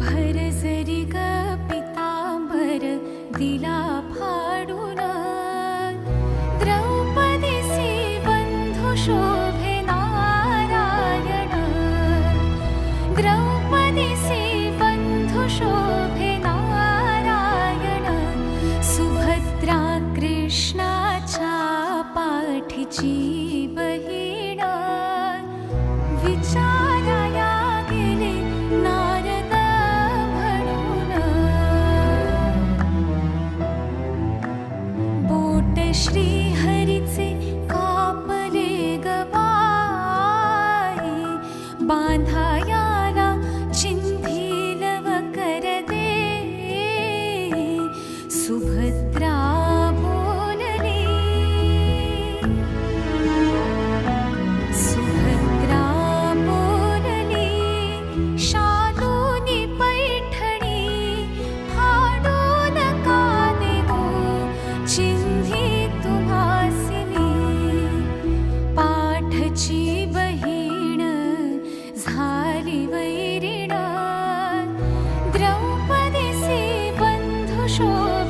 भरसरि ग पिताम्बर दिला फाडुन द्रौपदी बन्धु शोभे नारायण। द्रौपदी माझी बहीण विचाराया गेली नारद म्हणून. बोट श्री हरीचे कापरे गवाई बांधा 说。